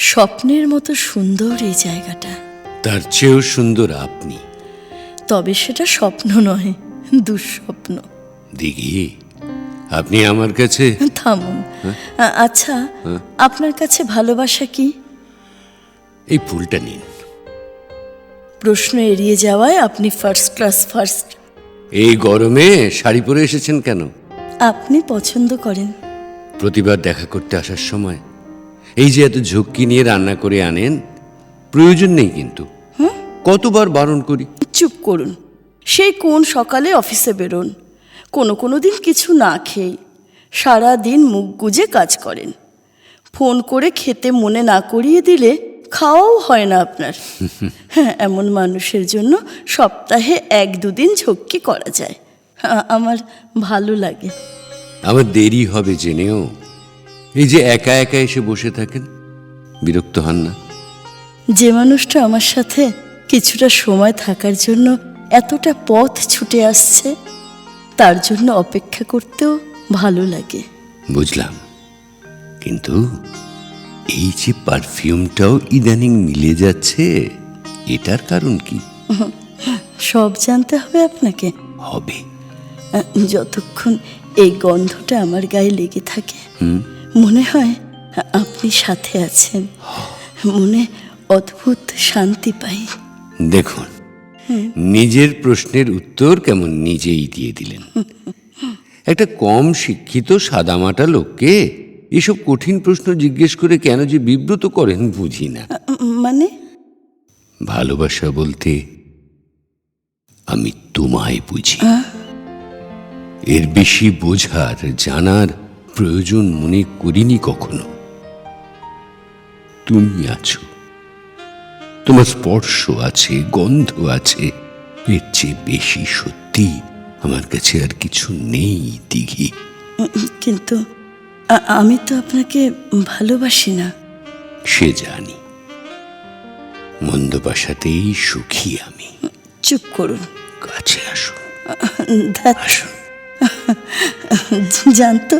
স্বপ্নের মতো সুন্দর এই জায়গাটা। তার চেয়েও সুন্দর আপনি। তবে সেটা স্বপ্ন নয় দুঃস্বপ্ন। দিঘি আপনি আমার কাছে থামুন। আচ্ছা আপনার কাছে ভালোবাসা কি? এই ফুলটা নিন। প্রশ্ন এড়িয়ে যাওয়ায় আপনি ফার্স্ট ক্লাস ফার্স্ট এই গরমে শাড়ি পরে এসেছেন কেন? আপনি পছন্দ করেন। প্রতিবার দেখা করতে আসার সময় এই যে এত ঝক্কি নিয়ে রান্না করে আনেন প্রয়োজন নেই কিন্তু। কতবার বারণ করি। চুপ করুন। সেই কোন সকালে অফিসে বেরোন। কোনো কোনো দিন কিছু না খেয়ে সারা দিন মুখ গুজে কাজ করেন। ফোন করে খেতে মনে না করিয়ে দিলে খাওয়াও হয় না আপনার। হ্যাঁ এমন মানুষের জন্য সপ্তাহে এক দুদিন ঝক্কি করা যায়। আমার ভালো লাগে। আমার দেরি হবে জেনেও। এই যে একা একা এসে বসে থাকেন বিরক্ত হন না? যে মানুষটা আমার সাথে কিছুটা সময় থাকার জন্য এতটা পথ ছুটে আসছে তার জন্য অপেক্ষা করতেও ভালো লাগে। বুঝলাম। কিন্তু এই যে পারফিউমটাও ইদানিং মিলে যাচ্ছে এটার কারণ কি? সব জানতে হবে আপনাকে। হবে। যতক্ষণ এই গন্ধটা আমার গায়ে লেগে থাকে। মনে হয় আপনি সাথে আছেন। মনে অদ্ভুত শান্তি পাই। দেখুন নিজের প্রশ্নের উত্তর কেমন নিজেই দিয়ে দিলেন। একটা কম শিক্ষিত সাদামাটা লোককে এসব কঠিন প্রশ্ন জিজ্ঞেস করে কেন যে বিব্রত করেন বুঝি না। মানে? ভালোবাসা বলতে আমি তোমায় বুঝি। এর বেশি বোঝার জানার প্রয়োজন মনে করিনি কখনো। তুমি আছো। তোমার স্পর্শ আছে গন্ধ আছে। এর চেয়ে বেশি সত্যি আমার কাছে আর কিছু নেই দিঘি। কিন্তু আমি তো আপনাকে ভালোবাসি না। সে জানি। মন্দ বাসাতেই সুখী আমি। চুপ করুন। কাছে আসুন। ধ্যাৎ, আসুন জানতো